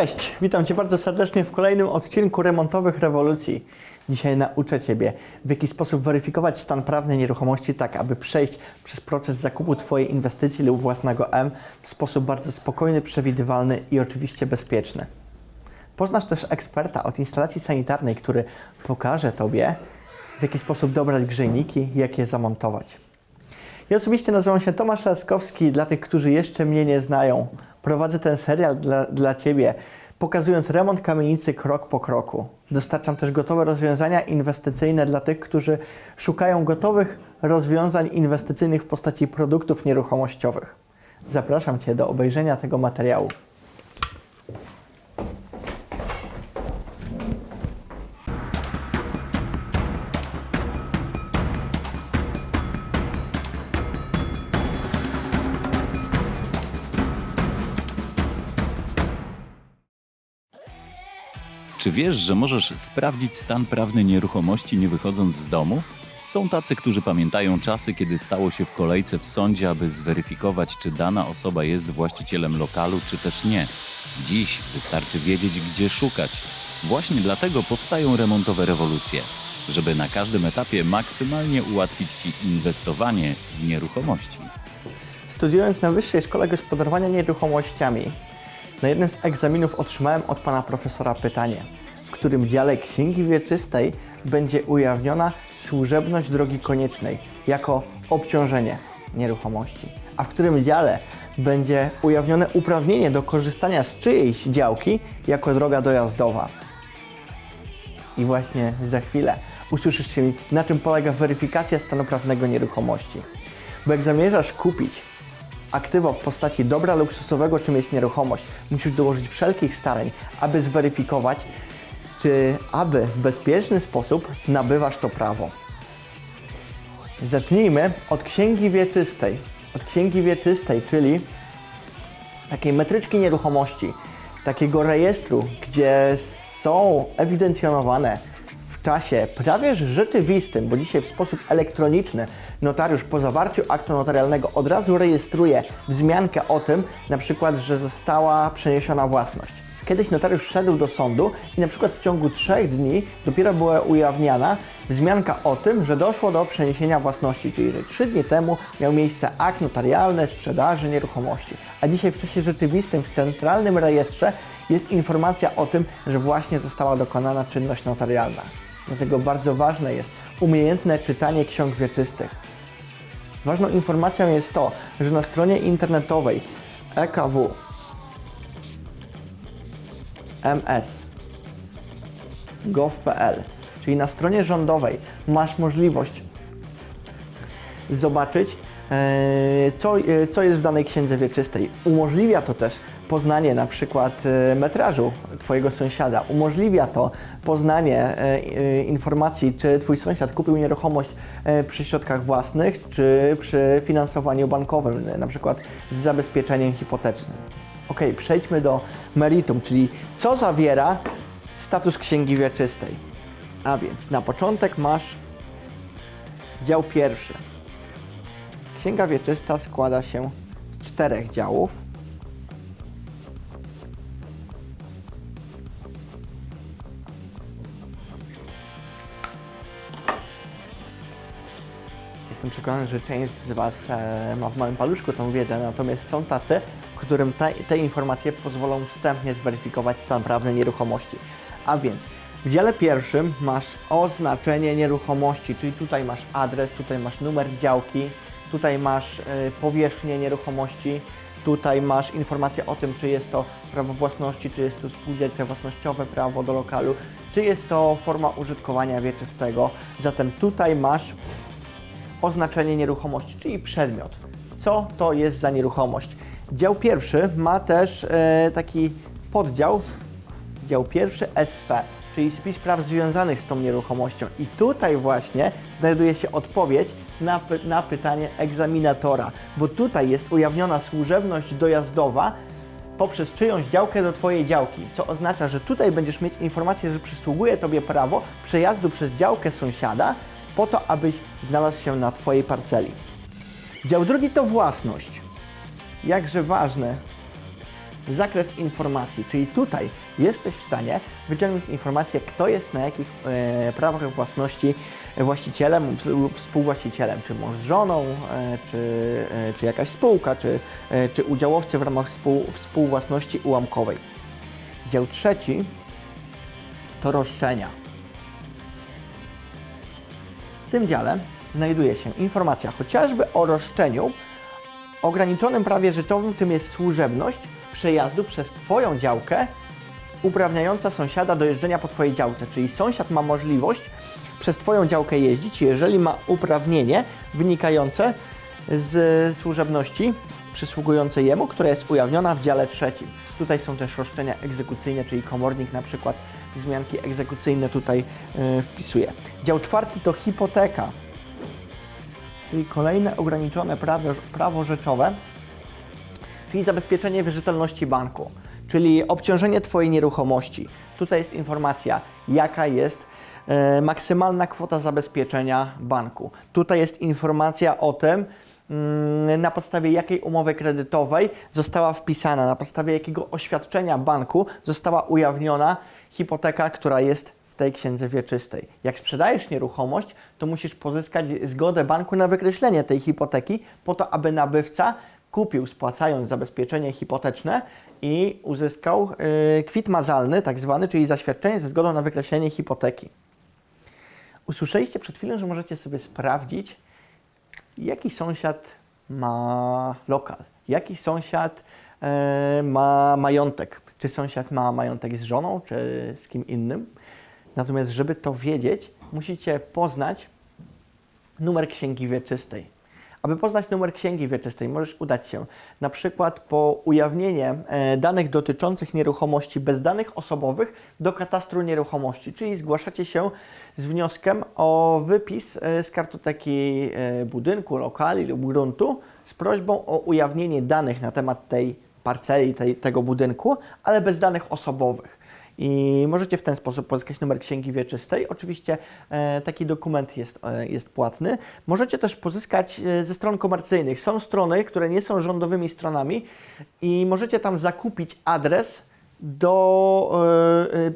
Cześć, witam Cię bardzo serdecznie w kolejnym odcinku remontowych rewolucji. Dzisiaj nauczę Ciebie, w jaki sposób weryfikować stan prawny nieruchomości, tak aby przejść przez proces zakupu Twojej inwestycji lub własnego M w sposób bardzo spokojny, przewidywalny i oczywiście bezpieczny. Poznasz też eksperta od instalacji sanitarnej, który pokaże Tobie, w jaki sposób dobrać grzejniki, jak je zamontować. Ja osobiście nazywam się Tomasz Laskowski. Dla tych, którzy jeszcze mnie nie znają, prowadzę ten serial dla, dla Ciebie, pokazując remont kamienicy krok po kroku. Dostarczam też gotowe rozwiązania inwestycyjne dla tych, którzy szukają gotowych rozwiązań inwestycyjnych w postaci produktów nieruchomościowych. Zapraszam Cię do obejrzenia tego materiału. Czy wiesz, że możesz sprawdzić stan prawny nieruchomości nie wychodząc z domu? Są tacy, którzy pamiętają czasy, kiedy stało się w kolejce w sądzie, aby zweryfikować, czy dana osoba jest właścicielem lokalu, czy też nie. Dziś wystarczy wiedzieć, gdzie szukać. Właśnie dlatego powstają remontowe rewolucje, żeby na każdym etapie maksymalnie ułatwić Ci inwestowanie w nieruchomości. Studiując na Wyższej Szkole Gospodarowania Nieruchomościami, na jednym z egzaminów otrzymałem od pana profesora pytanie, w którym dziale Księgi Wieczystej będzie ujawniona służebność drogi koniecznej jako obciążenie nieruchomości, a w którym dziale będzie ujawnione uprawnienie do korzystania z czyjejś działki jako droga dojazdowa. I właśnie za chwilę usłyszysz się, na czym polega weryfikacja stanu prawnego nieruchomości. Bo jak zamierzasz kupić aktywo w postaci dobra luksusowego, czym jest nieruchomość, musisz dołożyć wszelkich starań, aby zweryfikować, czy aby w bezpieczny sposób nabywasz to prawo. Zacznijmy od Księgi Wieczystej. Od Księgi Wieczystej, czyli takiej metryczki nieruchomości, takiego rejestru, gdzie są ewidencjonowane w czasie prawie rzeczywistym, bo dzisiaj w sposób elektroniczny notariusz po zawarciu aktu notarialnego od razu rejestruje wzmiankę o tym, na przykład, że została przeniesiona własność. Kiedyś notariusz szedł do sądu i na przykład w ciągu trzech dni dopiero była ujawniana wzmianka o tym, że doszło do przeniesienia własności, czyli że trzy dni temu miał miejsce akt notarialny sprzedaży nieruchomości. A dzisiaj w czasie rzeczywistym w centralnym rejestrze jest informacja o tym, że właśnie została dokonana czynność notarialna. Dlatego bardzo ważne jest umiejętne czytanie ksiąg wieczystych. Ważną informacją jest to, że na stronie internetowej EKW ms gov.pl, czyli na stronie rządowej masz możliwość zobaczyć, e, co, e, co jest w danej księdze wieczystej. Umożliwia to też poznanie na przykład e, metrażu Twojego sąsiada. Umożliwia to poznanie e, e, informacji, czy Twój sąsiad kupił nieruchomość przy środkach własnych, czy przy finansowaniu bankowym, na przykład z zabezpieczeniem hipotecznym. Ok, przejdźmy do meritum, czyli co zawiera status księgi wieczystej. A więc na początek masz dział pierwszy. Księga wieczysta składa się z czterech działów. Przekonany, że część z Was e, ma w małym paluszku tą wiedzę, natomiast są tacy, którym te, te informacje pozwolą wstępnie zweryfikować stan prawny nieruchomości. A więc w dziale pierwszym masz oznaczenie nieruchomości, czyli tutaj masz adres, tutaj masz numer działki, tutaj masz e, powierzchnię nieruchomości, tutaj masz informację o tym, czy jest to prawo własności, czy jest to spółdzielcze własnościowe prawo do lokalu, czy jest to forma użytkowania wieczystego. Zatem tutaj masz oznaczenie nieruchomości, czyli przedmiot. Co to jest za nieruchomość? Dział pierwszy ma też e, taki poddział, dział pierwszy SP, czyli spis praw związanych z tą nieruchomością. I tutaj właśnie znajduje się odpowiedź na, py- na pytanie egzaminatora, bo tutaj jest ujawniona służebność dojazdowa poprzez czyjąś działkę do Twojej działki, co oznacza, że tutaj będziesz mieć informację, że przysługuje Tobie prawo przejazdu przez działkę sąsiada po to, abyś znalazł się na Twojej parceli. Dział drugi to własność. Jakże ważne zakres informacji, czyli tutaj jesteś w stanie wyciągnąć informację, kto jest na jakich e, prawach własności właścicielem lub współwłaścicielem, czy mąż z żoną, e, czy, e, czy jakaś spółka, czy, e, czy udziałowcy w ramach współ, współwłasności ułamkowej. Dział trzeci to roszczenia. W tym dziale znajduje się informacja chociażby o roszczeniu ograniczonym prawie rzeczowym, czym jest służebność przejazdu przez Twoją działkę uprawniająca sąsiada do jeżdżenia po Twojej działce. Czyli sąsiad ma możliwość przez Twoją działkę jeździć, jeżeli ma uprawnienie wynikające z służebności przysługującej jemu, która jest ujawniona w dziale trzecim. Tutaj są też roszczenia egzekucyjne, czyli komornik na przykład wzmianki egzekucyjne tutaj yy, wpisuje. Dział czwarty to hipoteka, czyli kolejne ograniczone prawo, prawo rzeczowe, czyli zabezpieczenie wierzytelności banku, czyli obciążenie Twojej nieruchomości. Tutaj jest informacja, jaka jest e, maksymalna kwota zabezpieczenia banku. Tutaj jest informacja o tym, mm, na podstawie jakiej umowy kredytowej została wpisana, na podstawie jakiego oświadczenia banku została ujawniona hipoteka, która jest w tej księdze wieczystej. Jak sprzedajesz nieruchomość, to musisz pozyskać zgodę banku na wykreślenie tej hipoteki, po to, aby nabywca kupił, spłacając zabezpieczenie hipoteczne i uzyskał yy, kwit mazalny, tak zwany, czyli zaświadczenie ze zgodą na wykreślenie hipoteki. Usłyszeliście przed chwilą, że możecie sobie sprawdzić, jaki sąsiad ma lokal, jaki sąsiad ma majątek. Czy sąsiad ma majątek z żoną, czy z kim innym. Natomiast, żeby to wiedzieć, musicie poznać numer księgi wieczystej. Aby poznać numer księgi wieczystej, możesz udać się na przykład po ujawnienie e, danych dotyczących nieruchomości bez danych osobowych do katastru nieruchomości, czyli zgłaszacie się z wnioskiem o wypis e, z kartoteki e, budynku, lokali lub gruntu z prośbą o ujawnienie danych na temat tej parceli, tej, tego budynku, ale bez danych osobowych. I możecie w ten sposób pozyskać numer księgi wieczystej. Oczywiście e, taki dokument jest, e, jest płatny. Możecie też pozyskać e, ze stron komercyjnych. Są strony, które nie są rządowymi stronami i możecie tam zakupić adres do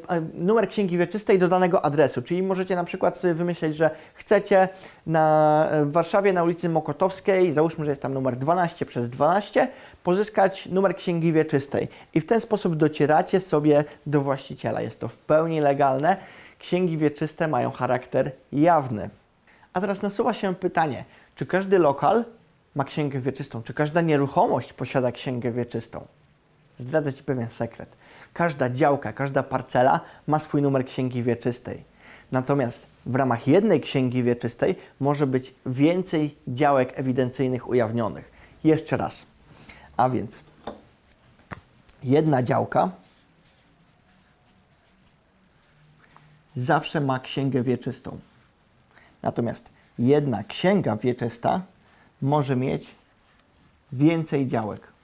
e, e, numer księgi wieczystej do danego adresu. Czyli możecie na przykład wymyśleć, że chcecie na, w Warszawie na ulicy Mokotowskiej, załóżmy, że jest tam numer 12 przez 12, pozyskać numer księgi wieczystej. I w ten sposób docieracie sobie do właściciela. Jest to w pełni legalne. Księgi wieczyste mają charakter jawny. A teraz nasuwa się pytanie, czy każdy lokal ma księgę wieczystą? Czy każda nieruchomość posiada księgę wieczystą? Zdradzę Ci pewien sekret. Każda działka, każda parcela ma swój numer księgi wieczystej. Natomiast w ramach jednej księgi wieczystej może być więcej działek ewidencyjnych ujawnionych. Jeszcze raz. A więc jedna działka zawsze ma księgę wieczystą. Natomiast jedna księga wieczysta może mieć więcej działek.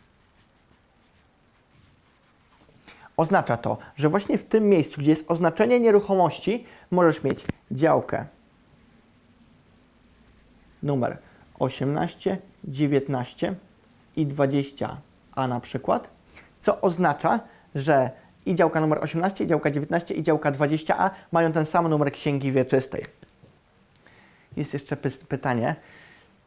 Oznacza to, że właśnie w tym miejscu, gdzie jest oznaczenie nieruchomości, możesz mieć działkę numer 18, 19 i 20a na przykład, co oznacza, że i działka numer 18, i działka 19 i działka 20a mają ten sam numer księgi wieczystej. Jest jeszcze pytanie,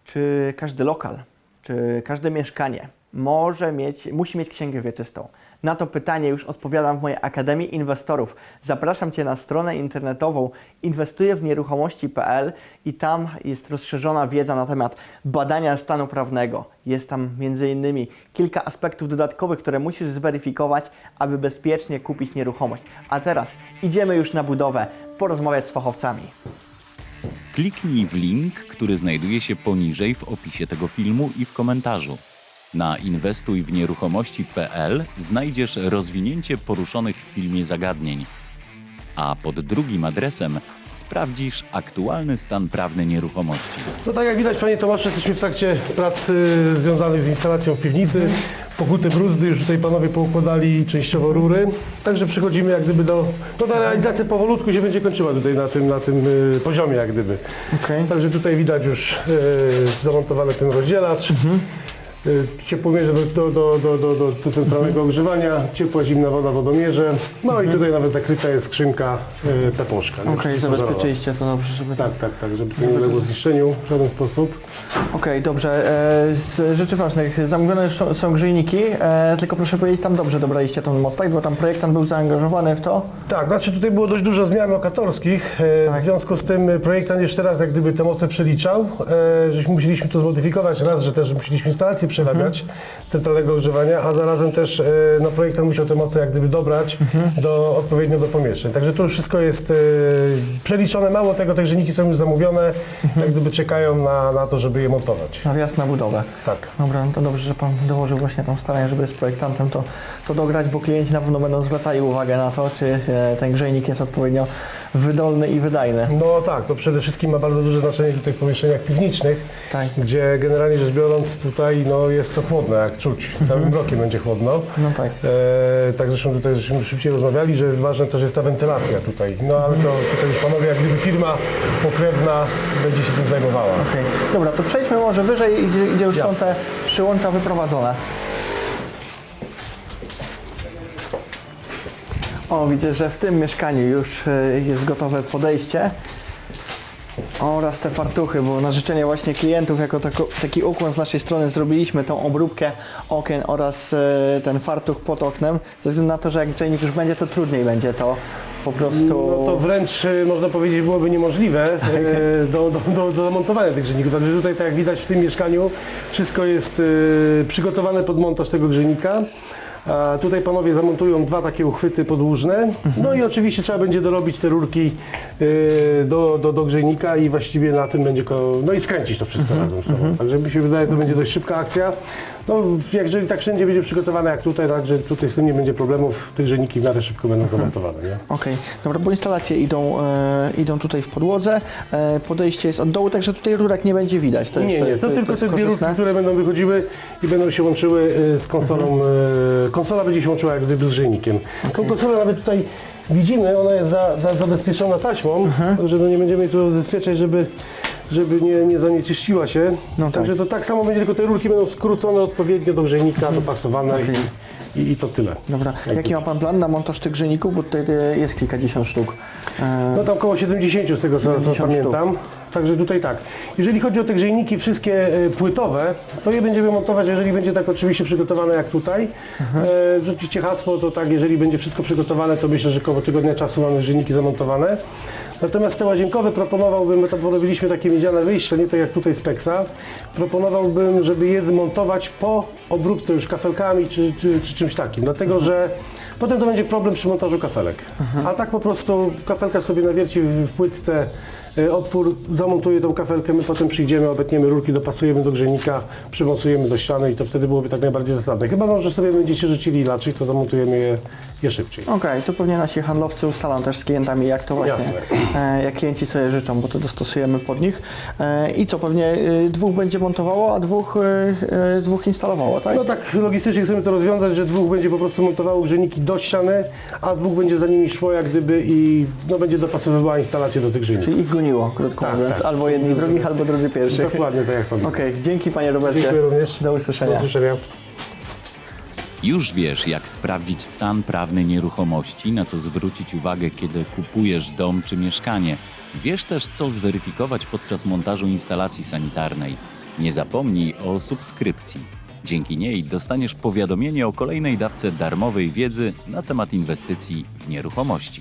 czy każdy lokal, czy każde mieszkanie może mieć, musi mieć księgę wieczystą? Na to pytanie już odpowiadam w mojej Akademii Inwestorów. Zapraszam Cię na stronę internetową inwestuję-w-nieruchomości.pl i tam jest rozszerzona wiedza na temat badania stanu prawnego. Jest tam m.in. kilka aspektów dodatkowych, które musisz zweryfikować, aby bezpiecznie kupić nieruchomość. A teraz idziemy już na budowę, porozmawiać z fachowcami. Kliknij w link, który znajduje się poniżej w opisie tego filmu i w komentarzu. Na inwestujwnieruchomości.pl znajdziesz rozwinięcie poruszonych w filmie zagadnień, a pod drugim adresem sprawdzisz aktualny stan prawny nieruchomości. No tak jak widać, panie Tomaszu, jesteśmy w trakcie prac y, związanych z instalacją w piwnicy. Pokute bruzdy, już tutaj panowie poukładali częściowo rury. Także przechodzimy jak gdyby do... No ta realizacja powolutku się będzie kończyła tutaj na tym, na tym y, poziomie jak gdyby. Okay. Także tutaj widać już y, zamontowany ten rozdzielacz. Y, ciepłomierze do, do, do, do, do, do centralnego ogrzewania, ciepła, zimna woda w wodomierze. No i tutaj nawet zakryta jest skrzynka y, peposzka. nie? Okej, Przeciwpożarowa. zabezpieczyliście to dobrze, żeby Tak, tak, tak, żeby to nie uległo zniszczeniu w żaden sposób. Okej, dobrze. E, z rzeczy ważnych, zamówione już są, są grzejniki, e, tylko proszę powiedzieć, tam dobrze dobraliście tą moc, tak? Bo tam projektant był zaangażowany w to. Tak, znaczy tutaj było dość dużo zmian lokatorskich. E, Tak. W związku z tym projektant jeszcze raz jak gdyby te moce przeliczał. E, żeśmy musieliśmy to zmodyfikować. Raz, że też musieliśmy instalację przerabiać centralnego ogrzewania, a zarazem też e, no, projektant musiał te moce jak gdyby dobrać do, odpowiednio do pomieszczeń. Także to już wszystko jest e, przeliczone. Mało tego, te grzejniki są już zamówione, jak gdyby czekają na, na to, żeby je montować. Na wjazd na budowę. Tak. Dobra, no to dobrze, że Pan dołożył właśnie tą staranie, żeby z projektantem to, to dograć, bo klienci na pewno będą zwracali uwagę na to, czy e, ten grzejnik jest odpowiednio wydolny i wydajny. No tak, to przede wszystkim ma bardzo duże znaczenie tutaj w pomieszczeniach piwniczych, Tak. gdzie generalnie rzecz biorąc tutaj no, jest to chłodno, jak czuć. Całym blokiem będzie chłodno. No tak. E, tak zresztą tutaj żeśmy szybciej rozmawiali, że ważne też jest ta wentylacja tutaj. No ale to tutaj już panowie, jak gdyby firma pokrewna będzie się tym zajmowała. Okej. Dobra, to przejdźmy może wyżej, gdzie, gdzie już są Jasne. te przyłącza wyprowadzone. O, widzę, że w tym mieszkaniu już e, jest gotowe podejście. Oraz te fartuchy, bo na życzenie właśnie klientów, jako tako, taki ukłon z naszej strony zrobiliśmy tą obróbkę okien oraz e, ten fartuch pod oknem, ze względu na to, że jak grzejnik już będzie, to trudniej będzie to po prostu... No to wręcz e, można powiedzieć byłoby niemożliwe e, do, do, do, do zamontowania tych grzejników. Także tutaj tak jak widać w tym mieszkaniu wszystko jest e, przygotowane pod montaż tego grzejnika. A tutaj panowie zamontują dwa takie uchwyty podłużne. No i oczywiście trzeba będzie dorobić te rurki e, do, do, do grzejnika i właściwie na tym będzie, ko- no i skręcić to wszystko razem z sobą. Także mi się wydaje, to będzie dość szybka akcja. No, jeżeli tak wszędzie będzie przygotowane jak tutaj, także tutaj z tym nie będzie problemów, te grzejniki w miarę szybko będą zamontowane. Okej, dobra, bo instalacje idą, e, idą tutaj w podłodze, e, podejście jest od dołu, także tutaj rurek nie będzie widać. To jest, Nie, to nie, to, jest- tylko te dwie rurki, które będą wychodziły i będą się łączyły e, z konsolą. e, Konsola będzie się łączyła jak gdyby z grzejnikiem. Tą konsolę nawet tutaj widzimy, ona jest za, za, zabezpieczona taśmą, także no nie będziemy jej tu zabezpieczać, żeby, żeby nie, nie zanieczyściła się. No tak. Także to tak samo będzie, tylko te rurki będą skrócone odpowiednio do grzejnika, dopasowane Okej. i, i, i to tyle. Dobra, jaki ma Pan plan na montaż tych grzejników, bo tutaj e, jest kilkadziesiąt sztuk. E, No tam około 70 z tego co, co 70 pamiętam. Także tutaj tak. Jeżeli chodzi o te grzejniki wszystkie e, płytowe, to je będziemy montować, jeżeli będzie tak oczywiście przygotowane jak tutaj. E, rzucicie hasło, to tak, jeżeli będzie wszystko przygotowane, to myślę, że około tygodnia czasu mamy grzejniki zamontowane. Natomiast te łazienkowe proponowałbym, my tam porobiliśmy takie miedziane wyjście, nie tak jak tutaj z Pexa. Proponowałbym, żeby je montować po obróbce już kafelkami czy, czy, czy czymś takim, dlatego że potem to będzie problem przy montażu kafelek. A tak po prostu kafelka sobie nawierci w, płytce otwór, zamontuje tą kafelkę, my potem przyjdziemy, obetniemy rurki, dopasujemy do grzejnika, przymocujemy do ściany i to wtedy byłoby tak najbardziej zasadne. Chyba może sobie będziecie życzyli inaczej, to zamontujemy je, je szybciej. Okej, to pewnie nasi handlowcy ustalą też z klientami, jak to właśnie, Jasne. e, jak klienci sobie życzą, bo to dostosujemy pod nich. E, I co, pewnie e, dwóch będzie montowało, a dwóch, e, e, dwóch instalowało, tak? No tak logistycznie chcemy to rozwiązać, że dwóch będzie po prostu montowało grzejniki do ściany, a dwóch będzie za nimi szło jak gdyby i no, będzie dopasowywała instalację do tych grzejników. Czyli ich goniło, krótko Tak, mówiąc, tak. albo jedni drugich, albo drudzy pierwszych. Dokładnie tak jak pan. Okej, dzięki Panie Robercie. Dziękuję również. Do usłyszenia. Do usłyszenia. Już wiesz, jak sprawdzić stan prawny nieruchomości, na co zwrócić uwagę, kiedy kupujesz dom czy mieszkanie. Wiesz też, co zweryfikować podczas montażu instalacji sanitarnej. Nie zapomnij o subskrypcji. Dzięki niej dostaniesz powiadomienie o kolejnej dawce darmowej wiedzy na temat inwestycji w nieruchomości.